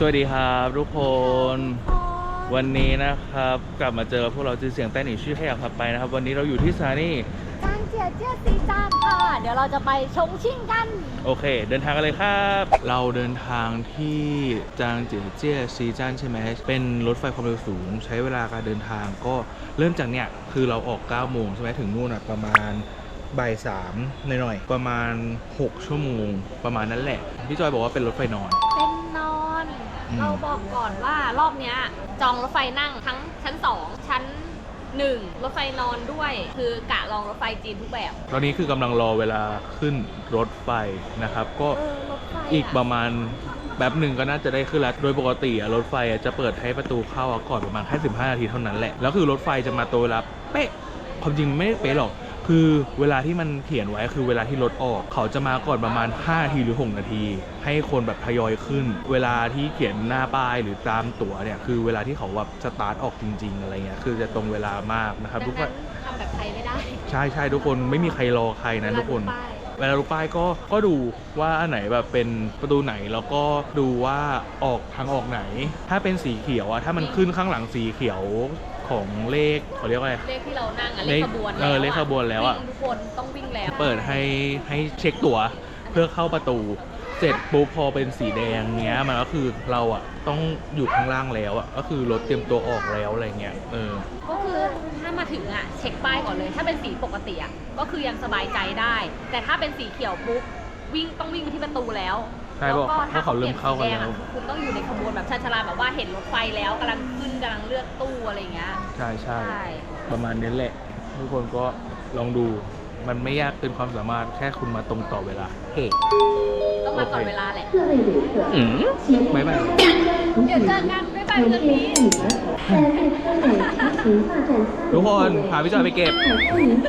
สวัสดีครับทุกคน วันนี้นะครับกลับมาเจอพวกเราจือเสียงแต้หนีชื่อให้อยากขับไปนะครับ วันนี้เราอยู่ที่สถานีจางเจียเจียซีจานค่ะ เดี๋ยวเราจะไปชงชิ่งกัน โอเค เดินทางกันเลยครับ เราเดินทางที่จางเจียเจี้ยซีจันใช่ไหมเป็นรถไฟความเร็วสูง ใช้เวลาการเดินทางก็เริ่มจากเนี่ยคือเราออก 9 โมงใช่ไหมถึงนู่นอะประมาณบ่ายสามหน่อยๆประมาณ 6 ชั่วโมงประมาณนั้นแหละพี่จอยบอกว่าเป็นรถไฟนอนเป็นนอนอืม เราบอกก่อนว่ารอบเนี้ยจองรถไฟนั่งทั้งชั้น 2 ชั้น 1 รถไฟนอนด้วย คือกะลองรถไฟจีนทุกแบบตอนนี้คือกำลังรอเวลาขึ้นรถไฟนะครับ ก็เออรถไฟอีกประมาณแบบหนึ่งก็น่าจะได้ขึ้นแล้ว โดยปกติอะรถไฟอะจะเปิดให้ประตูเข้าอะก่อนประมาณแค่15นาทีเท่านั้นแหละ แล้วคือรถไฟจะมาตัวเวลาเป๊ะความจริงไม่เป๊ะหรอก คือเวลาที่มันเขียนไว้คือเวลาที่รถออก เขาจะมาก่อนประมาณ5นาทีหรือ 6 นาที ให้คนแบบทยอยขึ้น เวลาที่เขียนหน้าป้ายหรือตามตั๋วเนี่ยคือเวลาที่เขาแบบสตาร์ทออกจริง ๆ อะไรเงี้ยคือจะตรงเวลามากนะครับดัทุงกคนั้นนทำแบบไทยไม่ได้ ใช่ใช่ทุกคนไม่มีใครรอใครนะทุกคนเวลาดูป้ายเวลาดูป้ายก็ก็ดูว่าอันไหนแบบเป็นประตูไหนแล้วก็ดูว่าออกทางออกไหน ถ้าเป็นสีเขียวอะถ้ามันขึ้นข้างหลังสีเขียว ของเลขเขาเรียกว่าอะไร เลขที่เรานั่งอะเลเลขขขบวนเออเลขขบวนแล้วอะงทุกคนต้องวิ่งแล้วเปิดให้ให้เช็คตั๋วเพื่อเข้าประตู เสร็จปุ๊บพอเป็นสีแดงเงี้ยมันก็คือเราอะต้องอยู่ข้างล่างแล้วอะก็คือรถเตรียมตัวออกแล้วอะไรเงี้ยเออ ก็คือถ้ามาถึงอะเช็คป้ายก่อนเลย ถ้าเป็นสีปกติอะก็คือยังสบายใจได้ แต่ถ้าเป็นสีเขียวปุ๊บวิ่งต้องวิ่งไปที่ประตูแล้ว ใช่แล้วเพราะก็เพราะเขาเริ่มเข้ากันแล้วถ้ขปยสีดงอะคุณต้องอยู่ในขบวนแบบชาชาลาแบบว่าเห็นรถไฟแล้วกำลังขึ้นกำลังเลือกตู้อะไรอย่างเงี้ย ใช่ใช่ใช่ ประมาณนี้แหละทุกคนก็ลองดูมันไม่ยากเกินความสามารถแค่คุณมาตรงต่อเวลาเฮ้ต้องมาก่อนโอเคเวลาแหละ อืมไม่ไม่เดี๋ยวเจอกันบ๊ายบายเพื่อนนี้ ทุกคนพาพี่จอยไปเก็บ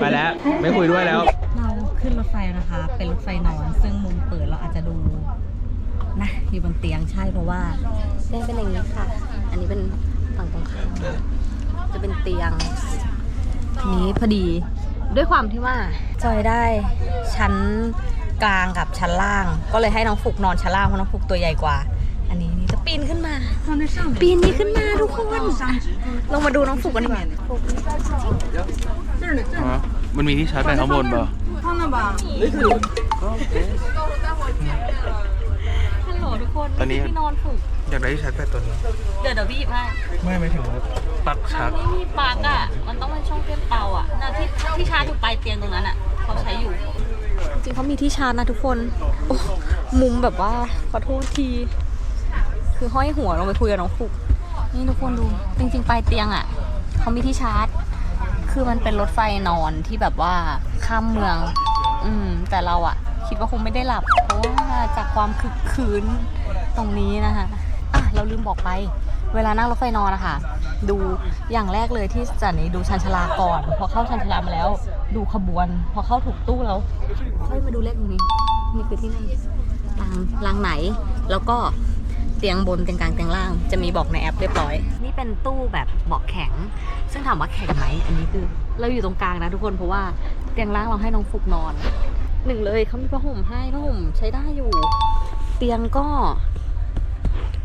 ไปแล้ว ไม่คุยด้วยแล้ว เราขึ้นรถไฟนะคะ เป็นรถไฟนอน ซึ่งมุมเปิดเราอาจจะดู นะอยู่บนเตียงใช่เพราะว่าเตียงเป็นอย่างนี้ค่ะ อันนี้เป็นฝั่งตรงข้ามจะเป็นเตียงทีนี้พอดีด้วยความที่ว่าจอยได้ชั้นกลางกับชั้นล่าง ก็เลยให้น้องฟุกนอนชั้นล่างเพราะน้องฟุกตัวใหญ่กว่า อันนี้นี่จะปีนขึ้นมา ปีนนี้ขึ้นมาทุกคนลงมาดูน้องฟุกกันดีกว่ามันมีที่ชาร์จแบตข้างบนป่ะฮัลโหล ทุกคนตอนนี้ ที่นอนฝึก อยากได้ที่ชาร์จแบตตัวนี้ เดี๋ยวเดี๋ยวพี่หยิบให้ไม่ไม่ถึงว่าปลั๊กชามัร์นจไม่มีปลั๊กอะ มันต้องเป็นช่องเชื่อมเตาอะนะที่ที่ชาร์จอยู่ปลายเตียงตรงนั้นอะเขาใช้อยู่ จริงๆเขามีที่ชาร์จนะทุกคน โอ้มุมแบบว่าขอโทษที คือห้อยหัวลงไปคุยกับน้องฟุกนี่ทุกคนดู จริง ๆ ปลายเตียงอะ เขามีที่ชาร์จ คือมันเป็นรถไฟนอนที่แบบว่าข้ามเมือง อืม แต่เราอะคิดว่าคงไม่ได้หลับ เพราะว่า จากความคึกคืนตรงนี้นะคะอะเราลืมบอกไป เวลานั่งรถไฟนอนนะคะดูอย่างแรกเลยที่จะนี่ดูชันชลาก่อน พอเข้าชันชลามาแล้ว ดูขบวน พอเข้าถูกตู้แล้ว ค่อยมาดูเลขตรงนี้นี่คือที่นั่งรางรางไหน แล้วก็เตียงบนเตียงกลางเตียงล่าง จะมีบอกในแอปเรียบร้อย นี่เป็นตู้แบบเบาะแข็ง ซึ่งถามว่าแข็งไหมอันนี้คือ เราอยู่ตรงกลางนะทุกคนเพราะว่าเตียงล่างเราให้น้องฟุกนอน หนึ่งเลยเขามีผ้าห่มให้ผ้าห่มใช้ได้อยู่ เตียงก็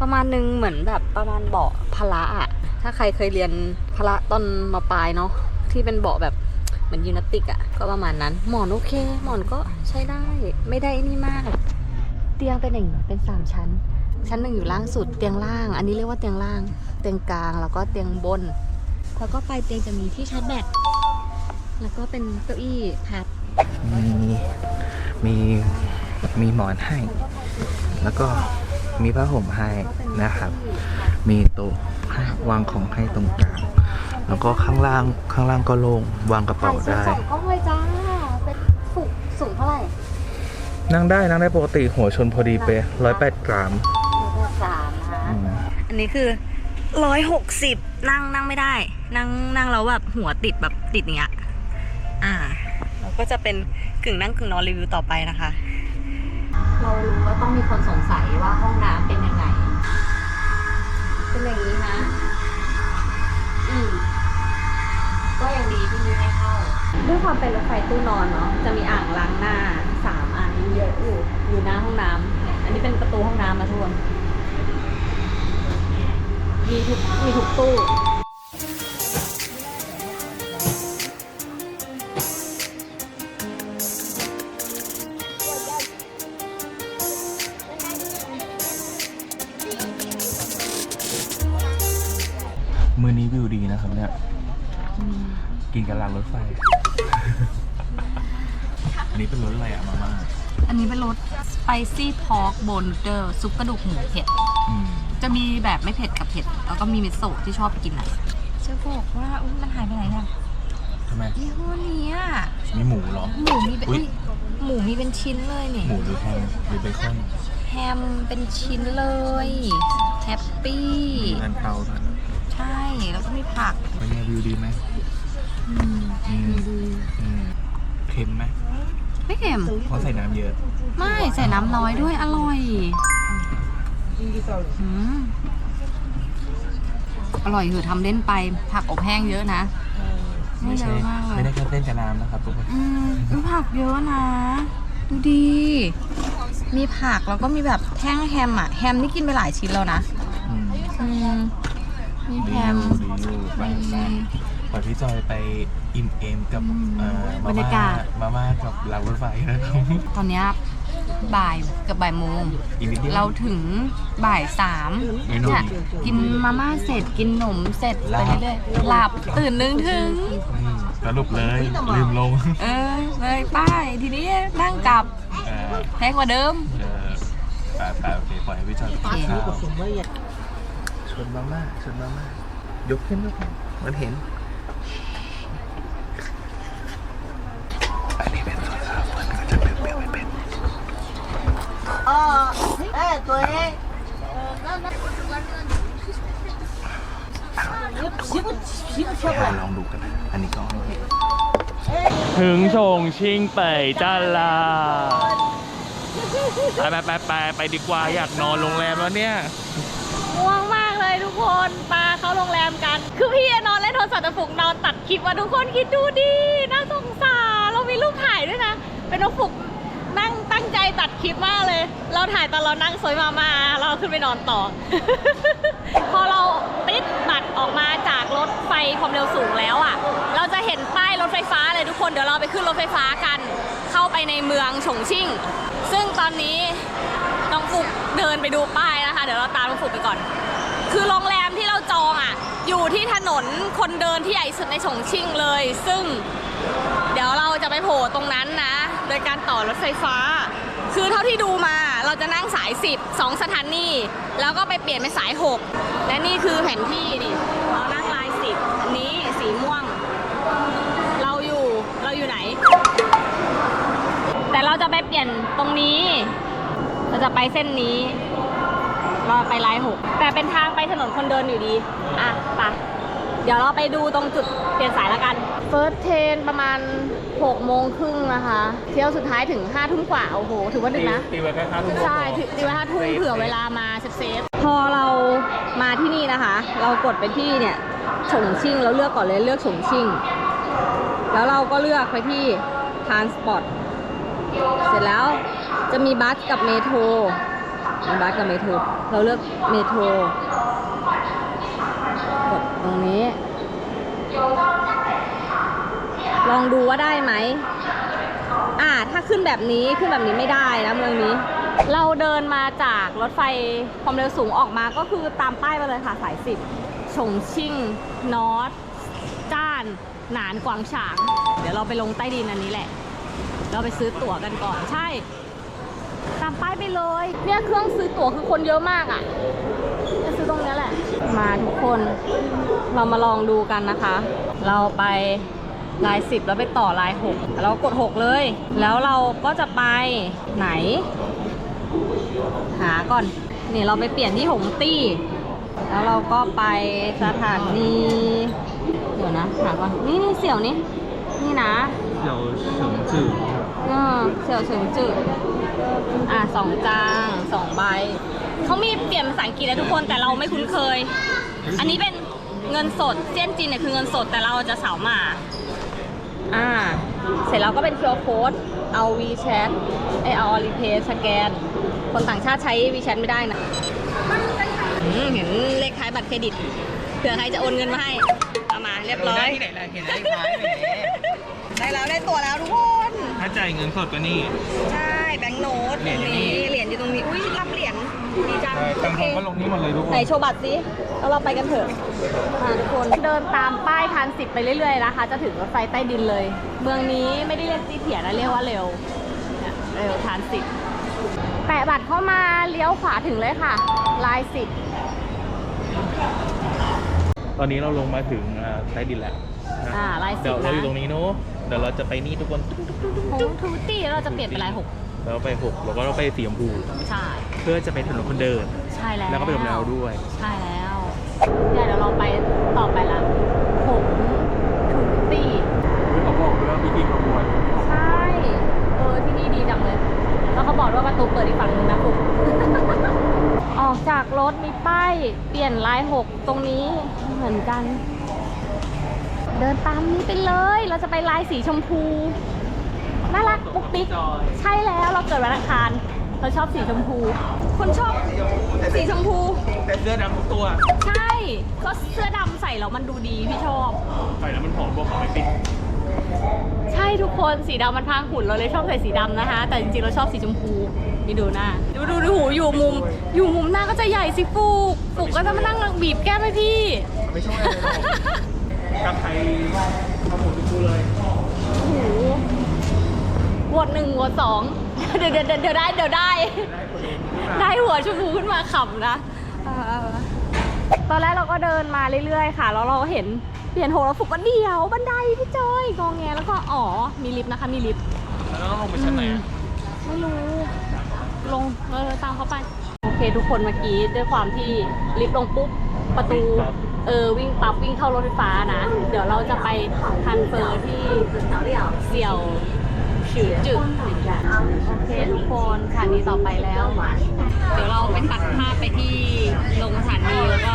ประมาณนึงเหมือนแบบประมาณเบาะพละอะถ้าใครเคยเรียนพละตอนมาปลายเนาะที่เป็นเบาะแบบเหมือนยูนาติกอะก็ประมาณนั้น หมอนโอเค หมอนก็ใช้ได้ไม่ได้นี่มาก เตียงเป็นอย่งเป็นสามชั้น ชั้นหนึ่งอยู่ล่างสุดเตียงล่าง อันนี้เรียกว่าเตียงล่าง เตียงกลางแล้วก็เตียงบนแล้วก็ปลายเตียงจะมีที่ชาร์จแบตแล้วก็เป็นเก้าอี้พับ มีมีมีหมอนให้ แล้วก็มีผ้าห่มให้นะครับ มีโต๊ะให้วางของให้ตรงกลาง แล้วก็ข้างล่างข้างล่างก็โล่งวางกระเป๋าได้ สองกล้องเลยจ้า เป็นสูงสูงเท่าไหร่นั่งได้นั่งได้ปกติหัวชนพอดีเป๊ะร้อยแปดกรัมสามนะคะอืมอันนี้คือร้อยหกสิบนั่งนั่งไม่ได้ นั่งนั่งแล้วแบบหัวติดแบบติดอย่างเงี้ย อ่าแล้ว ก็จะเป็นกึ่งนั่งกึ่งนอนรีวิวต่อไปนะคะ เรารู้ว่าต้องมีคนสงสัยว่าห้องน้ำเป็นยังไง เป็นอย่างนี้นะ อืมก็ยังดีที่มีให้เข้า ด้วยความเป็นรถไฟตู้นอนเนาะ จะมีอ่างล้างหน้าสามอันเยอะอยู่ อยู่หน้าห้องน้ำ อันนี้เป็นประตูห้องน้ำนะทุกคน มีทุกมีทุกตู้ กินกันรางรถไฟ อันนี้เป็นรถอะไรอะมาม่าอันนี้เป็นรส spicy pork bone noodle ซุปกระดูกหมูเผ็ด อืมจะมีแบบไม่เผ็ดกับเผ็ด แล้วก็มีมิโซะที่ชอบกินอะจะบอกว่าอุ้ยมันหายไปไหนเนี่ยทำไม ยี่ห้อนี้อะมีหมูเหรอ หมูมีเป็นอุ๊ย อุ๊ยหมูมีเป็นชิ้นเลยนี่ หมูหรือแฮมหรือเบคอนแฮมเป็นชิ้นเลยแฮปปี้ มีเงินเตาด้วยใช่ แล้วก็มีผัก เป็นไงวิวดีไหมอืมอืมอืม เค็มไหมไม่เค็มเพราะใส่น้ำเยอะ ไม่ใส่น้ำน้อยด้วยอร่อยอืมอร่อยคือทำเล่นไป ผักอบแห้งเยอะนะไม่ใช่เยอะมากเลยไม่ได้แค่เต้นกับน้ำนะครับทุกคนอืมอุ๊ยผักเยอะนะ ดูดี มีผักแล้วก็มีแบบแท่งแฮมอะ แฮมนี่กินไปหลายชิ้นแล้วนะ อืมอืมมีดีแฮอม ยู่ดีอยู่ไปไปปล่อยพี่จอยไปอิ่มเอมกับอืมเอ่อบรรยากาศ มาม่ากับรางรถไฟนะครับตอนเนี้ยบ่ายเกับบ่ายโมง อีกนิดเดียว เราถึงบ่ายสามไม่นอนเนี่ยกินมาม่าเสร็จกินขนมเสร็จไปเรื่อยๆหลับตื่นนึงถึงอืมสรุปเลยลืมลงเออเลยป้ายทีนี้นั่งกลับเออแพงกว่าเดิม เออไปไปโอเคปล่อยให้พี่จอยไปกินข้าวชวนมาม่าชวนมาม่ายกขึ้นยกขึ้นมันเห็นอันนี้เป็นส่วนข้าวมันก็จะเปรี้ยวๆไม่เป็น ลองดูกันนะ อันนี้ก็ถึงชงชิงไปจ้าลาไปไปไปไปดีกว่าอยากนอนโรงแรมแล้วเนี่ยง่วงมากเลยทุกคนมาเข้าโรงแรมกัน คือพี่นอนเล่นโทรศัพท์แต่ฝุกนอนตัดคลิปว่าทุกคนคิดดูดิน่าสงสารเรามีรูปถ่ายด้วยนะ เป็นน้องฝุ่ ตั้งใจตัดคลิปมากเลย เราถ่ายตอนเรานั่งซอยมามาเราขึ้นไปนอนต่อ พอเราติดบัตรออกมาจากรถไฟความเร็วสูงแล้วอะ เราจะเห็นป้ายรถไฟฟ้าเลยทุกคน เดี๋ยวเราไปขึ้นรถไฟฟ้ากัน เข้าไปในเมืองฉงชิ่ง ซึ่งตอนนี้น้องฟุกเดินไปดูป้ายนะคะ เดี๋ยวเราตามน้องฟุกไปก่อน คือโรงแรมที่เราจองอะ อยู่ที่ถนนคนเดินที่ใหญ่สุดในฉงชิ่งเลย ซึ่งเดี๋ยวเราจะไปโผล่ตรงนั้นนะ โดยการต่อรถไฟฟ้า คือเท่าที่ดูมาเราจะนั่งสาย 10 2 สถานี แล้วก็ไปเปลี่ยนเป็นสาย 6 และนี่คือแผนที่ดิเรานั่งลาย 10 อันนี้สีม่วง เราอยู่เราอยู่ไหน แต่เราจะไปเปลี่ยนตรงนี้ เราจะไปเส้นนี้ เราไปลายหกแต่เป็นทางไปถนนคนเดินอยู่ดี อะไปเดี๋ยวเราไปดูตรงจุดเปลี่ยนสายแล้วกัน เฟิร์สเทนประมาณ 6โมงครึ่งนะคะ เที่ยวสุดท้ายถึง5ทุ่มกว่า โอ้โห ถือว่าดึกนะ ตีไว้แค่ห้าทุ่มใช่ถึงตีไว้ห้าทุ่มเผื่อเวลามาเซฟเซฟพอเรามาที่นี่นะคะ เรากดไปที่เนี่ยฉงชิ่งเราเลือกก่อนเลยเลือกฉงชิ่ง แล้วเราก็เลือกไปที่ทานสปอร์ตเสร็จแล้วจะมีบัสกับเมโทรมีบัสกับเมโทรเราเลือกเมโทรกดตรงนี้ ลองดูว่าได้ไหม อ่า ถ้าขึ้นแบบนี้ขึ้นแบบนี้ไม่ได้นะเมืองนี้ เราเดินมาจากรถไฟความเร็วสูงออกมาก็คือตามป้ายไปเลยค่ะสายสิบฉงชิ่งนอร์ทจ้าน หนานกวางฉาง เดี๋ยวเราไปลงใต้ดินอันนี้แหละ เราไปซื้อตั๋วกันก่อนใช่ ตามป้ายไปเลย เนี่ยเครื่องซื้อตั๋วคือคนเยอะมากอะ่ะจะซื้อตรงนี้แหละ มาทุกคน เรามาลองดูกันนะคะ เราไป ลายสิบแล้วไปต่อลายหกเรากดหกเลย แล้วเราก็จะไปไหน หาก่อน นี่เราไปเปลี่ยนที่หงตี้ แล้วเราก็ไปสถานีเดี๋ยวนะหาก่อนนี่นี่เสี่ยวนี่นี่นะเดี๋ยวถึงจืดเออเสี่ยวเฉิงจืดอะสองจางสองใบเขามีเปลี่ยนภาษาอังกฤษนะทุกคนแต่เราไม่คุ้นเคย อันนี้เป็นเงินสดเซียนจีนเนี่ยคือเงินสดแต่เราจะสาวมา อ่า เสร็จแล้วก็เป็น QR code เอา WeChat ไอยเอา Alipay สแกน คนต่างชาติใช้ WeChat ไม่ได้นะอืมเห็นเลขท้ายบัตรเครดิตเผื่อใครจะโอนเงินมาให้ เอามาเรียบร้อยที่ไหนล่ะเห็นได้ท้ายแหมได้แล้วได้ตัวแล้วทุกคน ถ้าจ่ายเงินสดก็นี่ ใช่ แบงค์โน้ตเหรียญอยู่นี่เหรียญอยู่ตรงนี้ อุ้ยรับเหรียญ ดีจังตังค์ก็ลงนี่หมดเลยทุกคไหนนโชว์บัตรสิแล้วเราไปกันเถอะมาทุกคนเดินตามป้ายทานสิบไปเรื่อยๆนะคะ จะถึงรถไฟใต้ดินเลย เมืองนี้ไม่ได้เรียกจีเถียนะเรียกว่าเร็วเนี่ยเร็วทานสิบแปะบัตรเข้ามาเลี้ยวขวาถึงเลยค่ะ ลายสิบตอนนี้เราลงมาถึงอ่าใต้ดินแล้วนะอ่าลายสิเดี๋ยวบเรานะอยู่ตรงนี้เนอะเดี๋ยวเราจะไปนี่ทุกคนหงทูตี้แล้วเราจะเปลี่ยนเป็นลายหกแล้วไปหกแล้วก็เราไปสีชมพูใช่ เพื่อจะไปถนนคนเดิน ใช่แล้วแล้วก็ไปโรงแรมด้วย ใช่แล้วเนี่ยเดี๋ยวเราไปต่อไปละหงทูตี้เขาบอกด้วยว่ามีกี่ขบวนใช่เออที่นี่ดีจังเลย แล้วเขาบอกด้วยว่าประตูเปิดอีกฝั่งหนึงนะคุณออกจากรถมีป้ายเปลี่ยนลายหกตรงนี้เหมือนกัน เดินตามนี้ไปเลย เราจะไปลายสีชมพูน่ารักปุ๊กปิ๊กใช่แล้วเราเกิดวันอังคาร เราชอบสีชมพู คนชอบสีชมพู แต่เสื้อดำทุกตัวใช่ก็เสื้อดำใส่แล้วมันดูดีพี่ชอบ ใส่แล้วมันหอมบวกของไม่ติดใช่ทุกคนสีดำมันพรางหุ่นเราเลยชอบใส่สีดำนะคะ แต่จริงๆเราชอบสีชมพูนี่ดูหน้าดูดูดูหูอยู่มุม อยู่มุมหน้าก็จะใหญ่สิฟูกฟูกก็จะมานั่งบีบแก้มให้พี่ ไม่ช่วยอะไรหรอกกับไทยขโมยทุกตัวเลยโอ้โหโห วดหนึ่งโหวดสองเดี๋ยวเดี๋ยวเดี๋ยวเดี๋ยวได้เดี๋ยวได้ ได้หัวชมพูขึ้นมาขำนะเออตอนแรกเราก็เดินมาเรื่อยๆค่ะ แล้วเราก็เห็นเปลี่ยนโหแล้วฟุกก็เดียวบันไดพี่จอยงองแงแล้วก็อ๋อมีลิฟต์นะคะมีลิฟต์แล้วต้องลงไปชั้นไหนอะไม่รู้ลงเออตามเขาไปโอเคทุกคนเมื่อกี้ด้วยความที่ลิฟต์ลงปุ๊บประตูเออวิ่งปั๊บวิ่งเข้ารถไฟฟ้านะ เดี๋ยวเราจะไปทันเฟอร์ที่เสี่ยว ฉือจึกโอเคทุกคนสถานีต่อไปแล้ว เดี๋ยวเราไปตัดภาพไปที่ลงสถานีแล้วก็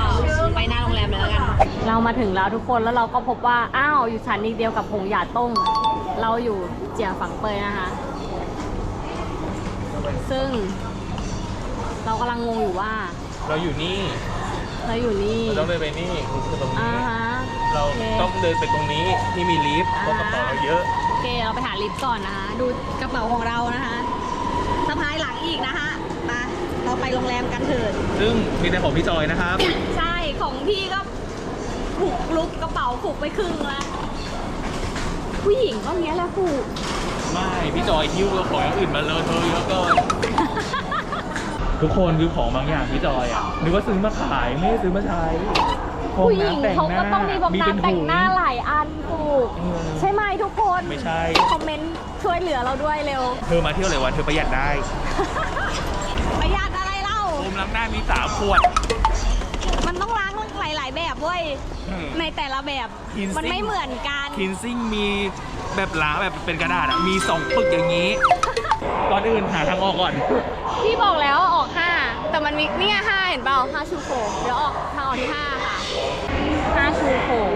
ไปหน้าโรงแรมเลยแล้วกัน เรามาถึงแล้วทุกคนแล้วเราก็พบว่า อ้าว อยู่สถานีเดียวกับหงหยาต้ง เราอยู่เจียฝังเปยนะคะ ซึ่ง เรากำลังงงอยู่ว่า เราอยู่นี่ เราอยู่นี่ เราต้องเดินไปนี่คือตรงอ่านี้ฮะ เราโอเคต้องเดินไปตรงนี้ที่มีลิฟต์เพราะกระเป๋าเราเยอะ โอเค เราไปหาลิฟต์ก่อนนะคะ ดูกระเป๋าของเรานะคะสะพายหลังอีกนะคะมาเราไปโรงแรมกันเถิด ซึ่งมีแต่ของพี่จอยนะครับ ใช่ ของพี่ก็ผูกลุกกระเป๋าผูกไปครึ่งละผู้หญิงก็เงี้ยแหละผูก ไม่ พี่จอยหิ้วของอย่างอื่นมาเลยเธอะเยอะเกินทุกคนคือของบางอย่างพี่จอยอะนึกว่าซื้อมาขายไม่ได้ซื้อมาใช้ฟอ ผู้หญิงน้ำแต่เขาก็ต้องมีบอกเป็นน้ำแต่งถุหน้าหลายอันผูกเออใช่ไหมทุกคนไม่ใช่ คอมเมนต์ช่วยเหลือเราด้วยเร็ว เธอมาเที่ยวเลยวันเธอประหยัดได้ ประหยัดอะไรเล่าโฟมล้างหน้ามีสามขวด มันต้องล้างหลายๆแบบเว้ยอืมในแต่ละแบบ Cleansing มันไม่เหมือนกัน คินซิ่งมีแบบล้างแบบเป็นกระดาษอะมีสองปึกอย่างนี้ ก่อนอื่นหาทางออกก่อน พี่บอกแล้วว่าออก 5 แต่มันมีเนี่ย5เห็นเปล่า5ชูโขงเดี๋ยวออกทางออกที่5ค่ะ5 ชูโขง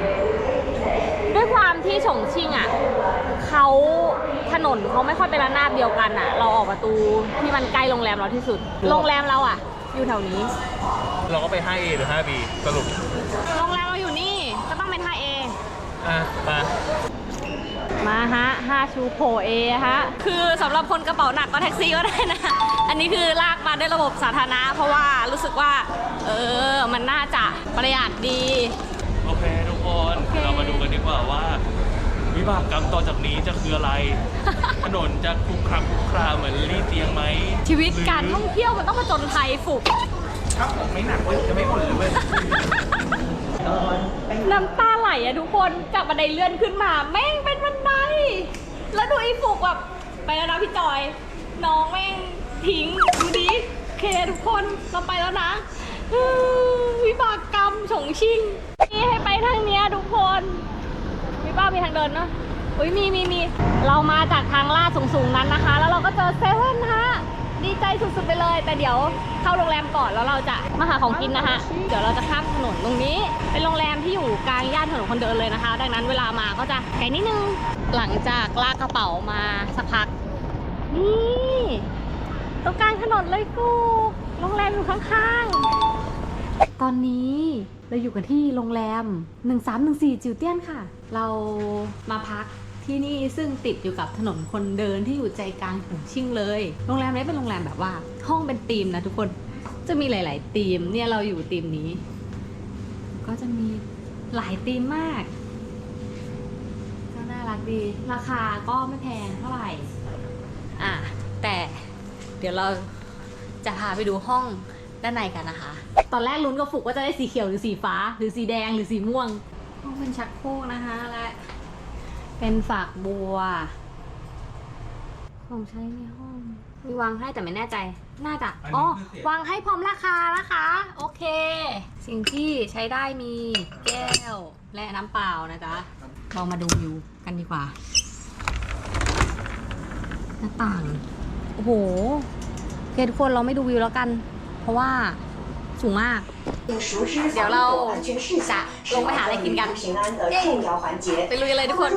ด้วยความที่ฉงชิ่งอะเขาถนนเขาไม่ค่อยเป็นระนาบเดียวกันอะ เราออกประตูที่มันใกล้โรงแรมเราที่สุด โรงแรมเราอะ อยู่แถวนี้ เราก็ไป 5A หรือ 5B สรุป โรงแรมเราอยู่นี่ก็ต้องเป็น 5A อะมามาฮะ5ชูโผเอฮะ คือสำหรับคนกระเป๋าหนักก็แท็กซี่ก็ได้นะ อันนี้คือลากมาด้วยระบบสาธารณะ เพราะว่ารู้สึกว่า เออ มันน่าจะประหยัดดีโอ เคทุกคนโอเคเรามาดูกันดีกว่าว่า วิบากกรรมต่อจากนี้จะคืออะไร ถนนจะคลุกคลักคลุกคลาเหมือนรีเตียงไหมชีวิตการหท่องเที่ยวมันต้องมาจนภัยฝึกถ้าผมไม่หนักเลยจะไม่อ่อนเลยเว้ยน้ำตาไหลอะทุกคนจากบันไดเลื่อนขึ้นมา แม่งเป็นบันได แล้วดูไอ้ฟุกแบบไปแล้วนะพี่จอย น้องแม่งทิ้งดูดิโอเคทุกคนเราไปแล้วนะอื้อ วิบากกรรมฉงชิ่งนี่ให้ไปทางเนี้ยทุกคนมีป้ามีทางเดินเนอะอุ้ยมีมีมีเรามาจากทางลาดสูงๆนั้นนะคะ แล้วเราก็เจอเซเว่นฮะดีใจสุดๆไปเลย แต่เดี๋ยวเข้าโรงแรมก่อนแล้วเราจะมาหาของกินนะคะเดี๋ยวเราจะข้ามถนนตรงนี้ เป็นโรงแรมที่อยู่กลางย่านถนนคนเดินเลยนะคะ ดังนั้นเวลามาก็จะไกลนิดนึงหลังจากลากกระเป๋ามาสักพักนี่ตรงกลางถนนเลยกู โรงแรมอยู่ข้างๆ ตอนนี้เราอยู่กันที่โรงแรม 1314 จิวเตี้ยนค่ะ เรามาพักที่นี่ซึ่งติดอยู่กับถนนคนเดินที่อยู่ใจกลางของชิ่งเลย โรงแรมนี้เป็นโรงแรมแบบว่า ห้องเป็นธีมนะทุกคน จะมีหลาย ๆ ธีม เนี่ยเราอยู่ธีมนี้ ก็จะมีหลายธีมมาก ก็น่ารักดี ราคาก็ไม่แพงเท่าไหร่ อะแต่เดี๋ยวเรา จะพาไปดูห้องด้านในกันนะคะ ตอนแรกลุ้นกับฟุกว่าจะได้สีเขียวหรือสีฟ้า หรือสีแดงหรือสีม่วง ห้องเป็นชักโครกนะคะและ เป็นฝากบัว ของใช้ในห้องมีวางให้แต่ไม่แน่ใจ น่าจะอันนี้อ๋อคือเศษวางให้พร้อมราคานะคะ โอเค สิ่งที่ใช้ได้มีแก้วและน้ำเปล่านะจ๊ะเรามาดูวิวกันดีกว่า หน้าต่าง โอ้โหโอ เคทุกคนเราไม่ดูวิวแล้วกัน เพราะว่าสูงมาก เดี๋ยวเราจะลงไปหาอะไรกินกัน ไปลุยเลยทุกคน